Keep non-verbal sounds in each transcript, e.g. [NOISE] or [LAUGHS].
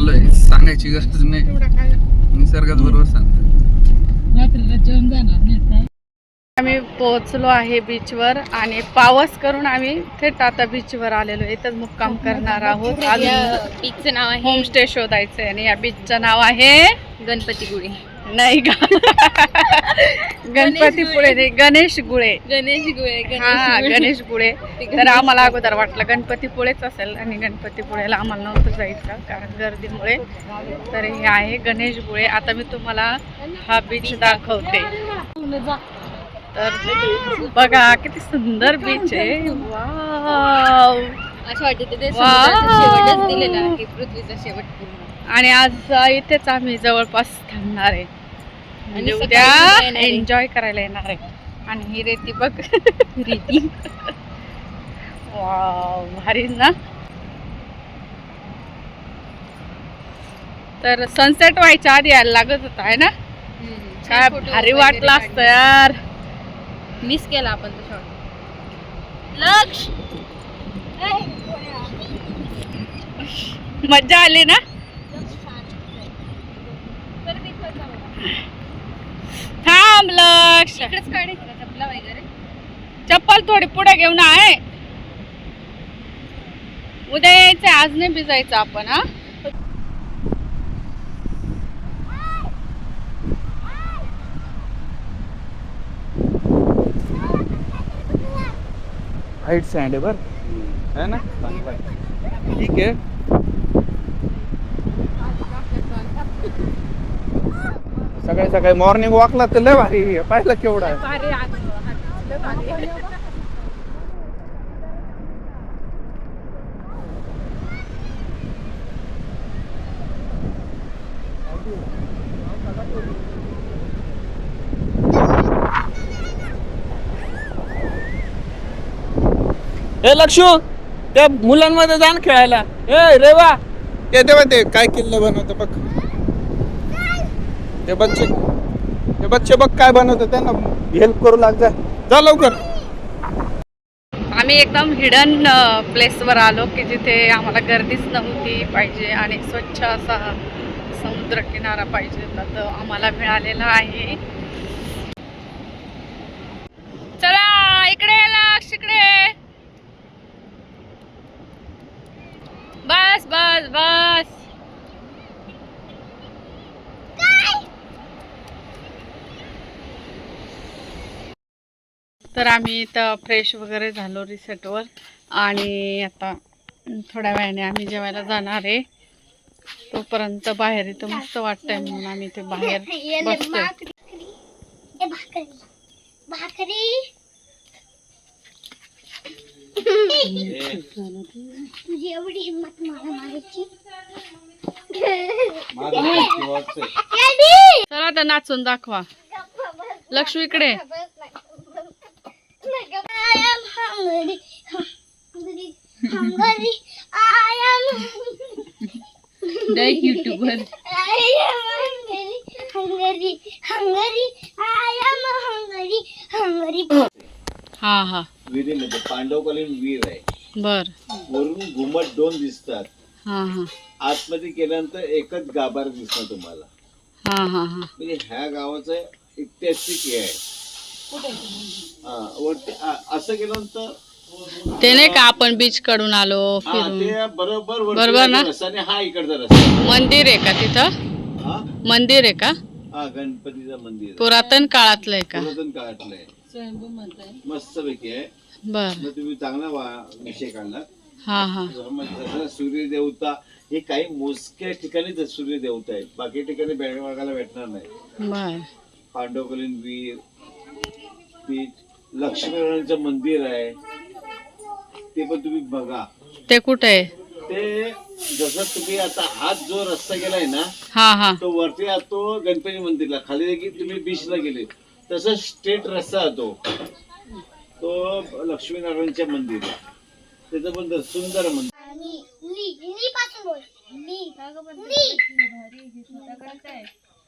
चाललोय. सांगायची गरज नाही. निसर्गात बरोबर सांगतात आम्ही पोहोचलो आहे बीचवर आणि पावस करून आम्ही थेट आता बीचवर आलेलो. इथंच मुक्काम करणार आहोत. अजून बीचचं नाव आहे होमस्टे शोधायचंय आणि या बीचचं नाव आहे गणपतीपुळे नाही का? गणपतीपुळे नाही गणेश गुळे. गणेश गुळे हा गणेश गुळे. तर आम्हाला अगोदर वाटलं गणपतीपुळेच असेल आणि गणपतीपुळेला आम्हाला नव्हतं जायचं कारण गर्दीमुळे. तर हे आहे गणेश गुळे. आता मी तुम्हाला हा बीच दाखवते. तर बघा किती सुंदर बीच आहे. वाव असं वाटतं दिलेला पृथ्वीचा शेवट आणि आज इथेच आम्ही जवळपास थांबणार आहे. म्हणजे सकाळी उद्या. एन्जॉय करायला येणार आहे. आणि ही रेती बघ. रीती? वाव भारी ना. तर सनसेट व्हायच्या आधी यायला लागत होता आहे ना? काय भारी वाटलं असतं यार. मिस केला आपण तो शॉट लक्ष! मज्जा आली ना? लक्ष. इकडेच काढायचं का चपला वगैरे. चप्पल थोडी पुढे घेऊन आहे. उद्या यायचं आज नाही भिजायचं आपण हा. व्हाईट सँड आहे बरं. है ना? आहे. ठीक आहे. सकाळी सकाळी मॉर्निंग वॉकला तर लय भारी आहे. पाहिलं केवढा आहे. ए लक्षू त्या मुलांमध्ये जाण खेळायला. ए रे वा ते तेव्हा ते. काय किल्लं बनवतं बघ. ते बच्चे ते बच्चे बघ काय बनवतं त्यांना हेल्प करू लाग जा. जा लवकर. आम्ही एकदम हिडन प्लेसवर आलो की जिथे आम्हाला गर्दीच नव्हती पाहिजे आणि स्वच्छ असा समुद्र किनारा पाहिजे. होता आम्हाला मिळालेला आहे. तर आम्ही इथं फ्रेश वगैरे झालो रिसॉर्टवर आणि आता थोड्या वेळाने आम्ही जेवायला जाणार आहे. तोपर्यंत बाहेर इथं मस्त वाटतंय म्हणून आम्ही इथे बाहेर बसतोय. भाकरी. तुझी एवढी हिंमत मला मारायची. [LAUGHS] चला आता नाचून दाखवा. लक्ष्मी इकडे. I am hungry, hungry, hungry. I am, direct युट्यूबवर I am hungry, hungry, hungry. I am hungry, hungry. हा हा. विहिरीमध्ये पांडवकालीन विहीर आहे. बर. वरून घुमट दोन दिसतात. हा हा. आतमध्ये गेल्यानंतर एकच गाभार दिसणार तुम्हाला. हा हा हा. म्हणजे ह्या गावाचं ऐतिहासिक हे आहे. हा, वरती असं गेल्यानंतर ते नाही का आपण बीच कडून आलो हा फिरून. ते बरोबर वरती बरोबर ना? रस्ता आणि हा इकडचा रस्ता. मंदिर आहे का तिथं? हा? मंदिर आहे का? हा गणपतीचं मंदिर. पुरातन काळातलं आहे का? पुरातन काळातलं आहे. मस्त पैकी आहे. बर. मग तुम्ही चांगला वा- विषय काढला हा हा. जसं सूर्यदेवता हे काही मोजक्या ठिकाणीच सूर्यदेवता आहे बाकी ठिकाणी बघायला भेटणार नाही. बर. पांडवकालीन वीर लक्ष्मीनारायणचं मंदिर आहे ते पण तुम्ही बघा ते कुठे आहे ते जसं तुम्ही आता हात जो रस्ता गेलाय ना हा हा तो वरती जातो गणपती मंदिरला खाली की तुम्ही बीचला गेले तसं स्ट्रेट रस्ता जातो तो लक्ष्मीनारायणच्या मंदिरला त्याचं पण दर- सुंदर मंदिर ली ली ली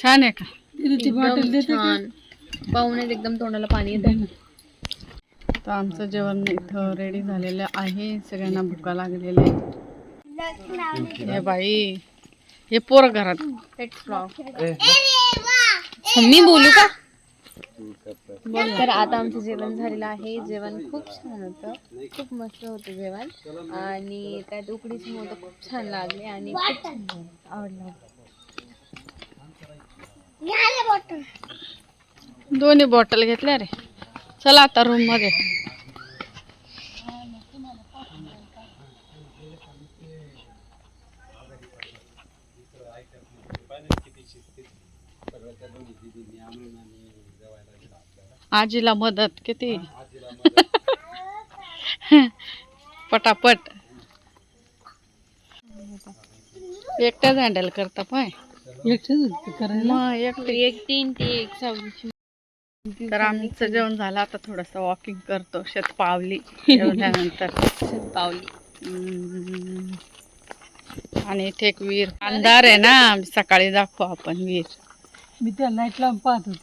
आह, छान आहे का? एकदम छान. पाहुण्यात एकदम तोंडाला पाणी येत तर आमचं जेवण इथं रेडी झालेलं आहे. सगळ्यांना भुका लागलेल्या आहेत. हे बाई हे पोर घरात. मी बोलू का? तर आता आमचं जेवण झालेलं आहे. जेवण खूप छान होतं. खूप मस्त होतं जेवण. आणि त्यात उकडीचे मोदक खूप छान लागले आणि खूप छान झालं. आवडलं. बॉटल दोन्ही बॉटल घेतल्या रे. चला आता रूममध्ये. आजीला मदत किती? पटापट. एकटाच हँडल करता पाय मग एकटी. एक तीन ते एक तर आमचं जेवण झालं. आता थोडस वॉकिंग करतो. शेतपावली जेवल्यानंतर [LAUGHS] पावली. हम्म. आणि इथे एक विहीर. अंधार आहे ना. सकाळी दाखवू आपण विहीर. मी त्या लाइट लावून पाहत होते.